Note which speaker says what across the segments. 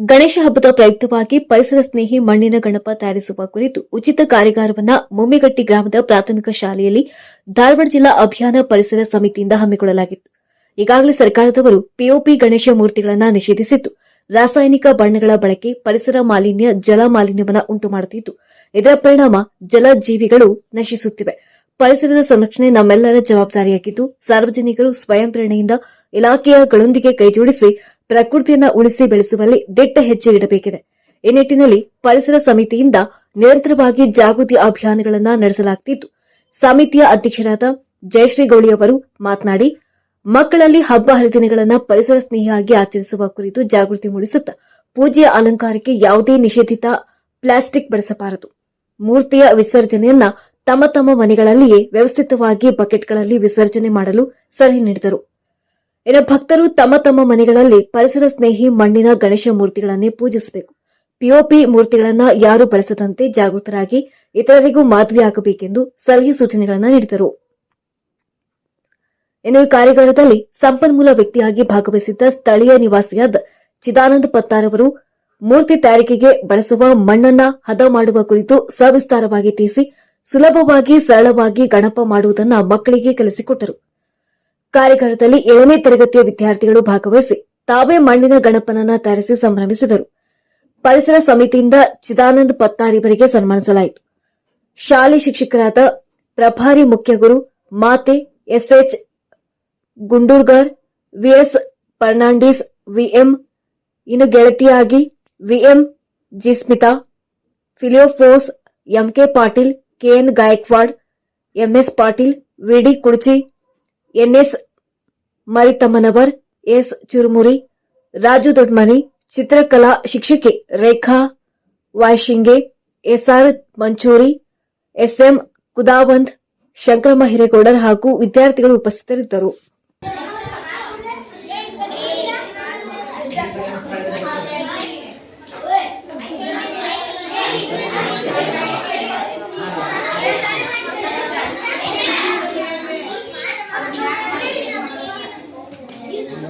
Speaker 1: ಗಣೇಶ ಹಬ್ಬದ ಪ್ರಯುಕ್ತವಾಗಿ ಪರಿಸರ ಸ್ನೇಹಿ ಮಣ್ಣಿನ ಗಣಪ ತಯಾರಿಸುವ ಕುರಿತು ಉಚಿತ ಕಾರ್ಯಾಗಾರವನ್ನು ಮುಮ್ಮಿಗಟ್ಟಿ ಗ್ರಾಮದ ಪ್ರಾಥಮಿಕ ಶಾಲೆಯಲ್ಲಿ ಧಾರವಾಡ ಜಿಲ್ಲಾ ಅಭಿಯಾನ ಪರಿಸರ ಸಮಿತಿಯಿಂದ ಹಮ್ಮಿಕೊಳ್ಳಲಾಗಿತ್ತು. ಈಗಾಗಲೇ ಸರ್ಕಾರದವರು ಪಿಒಪಿ ಗಣೇಶ ಮೂರ್ತಿಗಳನ್ನು ನಿಷೇಧಿಸಿದ್ದು, ರಾಸಾಯನಿಕ ಬಣ್ಣಗಳ ಬಳಕೆ ಪರಿಸರ ಮಾಲಿನ್ಯ, ಜಲ ಮಾಲಿನ್ಯವನ್ನು ಉಂಟು ಮಾಡುತ್ತಿದ್ದು, ಇದರ ಪರಿಣಾಮ ಜಲ ಜೀವಿಗಳು ನಶಿಸುತ್ತಿವೆ. ಪರಿಸರದ ಸಂರಕ್ಷಣೆ ನಮ್ಮೆಲ್ಲರ ಜವಾಬ್ದಾರಿಯಾಗಿದ್ದು, ಸಾರ್ವಜನಿಕರು ಸ್ವಯಂ ಪ್ರೇರಣೆಯಿಂದ ಇಲಾಖೆಯಗಳೊಂದಿಗೆ ಕೈಜೋಡಿಸಿ ಪ್ರಕೃತಿಯನ್ನ ಉಳಿಸಿ ಬೆಳೆಸುವಲ್ಲಿ ದಿಟ್ಟ ಹೆಜ್ಜೆ ಇಡಬೇಕಿದೆ. ಈ ನಿಟ್ಟಿನಲ್ಲಿ ಪರಿಸರ ಸಮಿತಿಯಿಂದ ನಿರಂತರವಾಗಿ ಜಾಗೃತಿ ಅಭಿಯಾನಗಳನ್ನು ನಡೆಸಲಾಗುತ್ತಿದ್ದು ಸಮಿತಿಯ ಅಧ್ಯಕ್ಷರಾದ ಜಯಶ್ರೀ ಗೌಳಿ ಅವರು ಮಾತನಾಡಿ, ಮಕ್ಕಳಲ್ಲಿ ಹಬ್ಬ ಹರಿದಿನಗಳನ್ನು ಪರಿಸರ ಸ್ನೇಹಿಯಾಗಿ ಆಚರಿಸುವ ಕುರಿತು ಜಾಗೃತಿ ಮೂಡಿಸುತ್ತಾ ಪೂಜೆಯ ಅಲಂಕಾರಕ್ಕೆ ಯಾವುದೇ ನಿಷೇಧಿತ ಪ್ಲಾಸ್ಟಿಕ್ ಬಳಸಬಾರದು. ಮೂರ್ತಿಯ ವಿಸರ್ಜನೆಯನ್ನ ತಮ್ಮ ತಮ್ಮ ಮನೆಗಳಲ್ಲಿಯೇ ವ್ಯವಸ್ಥಿತವಾಗಿ ಬಕೆಟ್ಗಳಲ್ಲಿ ವಿಸರ್ಜನೆ ಮಾಡಲು ಸಲಹೆ ನೀಡಿದರು. ಇನ್ನು ಭಕ್ತರು ತಮ್ಮ ತಮ್ಮ ಮನೆಗಳಲ್ಲಿ ಪರಿಸರ ಸ್ನೇಹಿ ಮಣ್ಣಿನ ಗಣೇಶ ಮೂರ್ತಿಗಳನ್ನೇ ಪೂಜಿಸಬೇಕು. ಪಿಒಪಿ ಮೂರ್ತಿಗಳನ್ನ ಯಾರು ಬಳಸದಂತೆ ಜಾಗೃತರಾಗಿ ಇತರರಿಗೂ ಮಾದರಿಯಾಗಬೇಕೆಂದು ಸಲಹೆ ಸೂಚನೆಗಳನ್ನು ನೀಡಿದರು. ಇನ್ನು ಈ ಕಾರ್ಯಾಗಾರದಲ್ಲಿ ಸಂಪನ್ಮೂಲ ವ್ಯಕ್ತಿಯಾಗಿ ಭಾಗವಹಿಸಿದ್ದ ಸ್ಥಳೀಯ ನಿವಾಸಿಯಾದ ಚಿದಾನಂದ ಪತ್ತಾರ್ ಅವರು ಮೂರ್ತಿ ತಯಾರಿಕೆಗೆ ಬಳಸುವ ಮಣ್ಣನ್ನ ಹದ ಮಾಡುವ ಕುರಿತು ಸವಿಸ್ತಾರವಾಗಿ ತಿಳಿಸಿ, ಸುಲಭವಾಗಿ ಸರಳವಾಗಿ ಗಣಪ ಮಾಡುವುದನ್ನು ಮಕ್ಕಳಿಗೆ ಕಲಿಸಿಕೊಟ್ಟರು. ಕಾರ್ಯಾಗಾರದಲ್ಲಿ ಏಳನೇ ತರಗತಿಯ ವಿದ್ಯಾರ್ಥಿಗಳು ಭಾಗವಹಿಸಿ ತಾವೇ ಮಣ್ಣಿನ ಗಣಪನನ್ನ ತಯಾರಿಸಿ ಸಂಭ್ರಮಿಸಿದರು. ಪರಿಸರ ಸಮಿತಿಯಿಂದ ಚಿದಾನಂದ್ ಪತ್ತಾರಿವರಿಗೆ ಸನ್ಮಾನಿಸಲಾಯಿತು. ಶಾಲೆ ಶಿಕ್ಷಕರಾದ ಪ್ರಭಾರಿ ಮುಖ್ಯ ಗುರು ಮಾತೆ S H Gundurgar, V S Fernandes, V M ಇನ್ನು ಗೆಳತಿಯಾಗಿ V M Jismita, Philiophos, M K Patil, K N Gaikwad, M S Patil V D Kudchi N S Maritammanavar, S Churumuri, Raju Dodmani, ಚಿತ್ರಕಲಾ ಶಿಕ್ಷಕಿ Rekha Vayshinge S R Manchuri S M Kudavant Shankaramma Hiregoudar ಹಾಗೂ ವಿದ್ಯಾರ್ಥಿಗಳು ಉಪಸ್ಥಿತರಿದ್ದರು.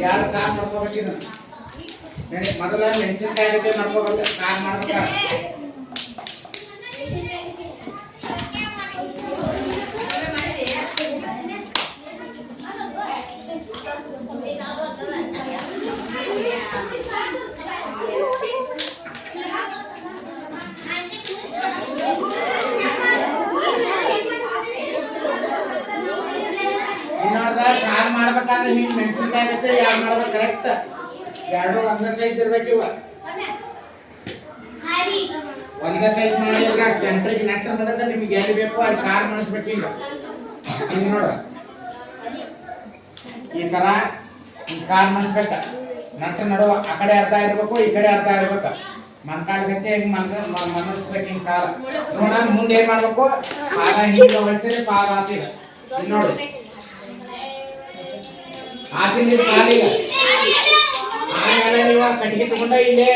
Speaker 2: ಯಾರು car ಮಾಡ್ಕೋಬೇಕಿನ್ನು ನಡಿ ಮೊದಲ ಮೆಣಸಿನ್ಕಾಯಿ ಜೊತೆ ಮಾಡ್ಕೋಬೇಕು ಕಾರ್ ಮಾಡ್ಬೇಕ ಕಾರ್ ಮಾಡ್ಬೇಕಾದ್ರೆ ಹಿಂಗ್ ಮೆಣಸಿನ್ಕಾಯಿ ಯಾರು ಮಾಡ್ಬೇಕು ಕರೆಕ್ಟ್ ಎರಡು ಒಂದ ಸೈಜ್ ಇರ್ಬೇಕು ಇವ. ಒಂದ ಸೈಜ್ ಮಾಡಿದ್ರ ಸೆಂಟ್ರಿಗೆ ನೆಟ್ ಮಾಡಕ ನಿಮ್ಗೆ ಎಲ್ಲಿ ಬೇಕು ಅಲ್ಲಿ ಕಾರ್ ಮಾಡಿಸ್ಬೇಕು ಈಗ ಹಿಂಗ್ ನೋಡು. ಈ ತರ ಈ ಕಾರ್ ಮಾಡಿಸ್ಬೇಕ. ನಟ್ ನಡುವ ಆ ಕಡೆ ಅರ್ಧ ಇರ್ಬೇಕು ಈ ಕಡೆ ಅರ್ಧ ಇರ್ಬೇಕು. ಮನ್ಕಾಲ್ ಗಚ್ಚೆ ಹಿಂಗ್ ಮನ್ಕ ಮನಸ್ಬೇಕು ಹಿಂಗ್ ಕಾಲ ನೋಡ ಮುಂದೆ ಏನ್ ಮಾಡ್ಬೇಕು? ಪಾದ ಹಿಂಗ ಹೊಡ್ಸಿದ್ರೆ ಪಾದ ಆತಿಲ್ಲ ನೋಡಿ. ಆತಿಲ್ಲ ಕಾಲಿಗ ಆಮೇಲೆ ನೀವು ಕಟ್ಟಿಗೆ ತಗೊಂಡ ಇಲ್ಲೇ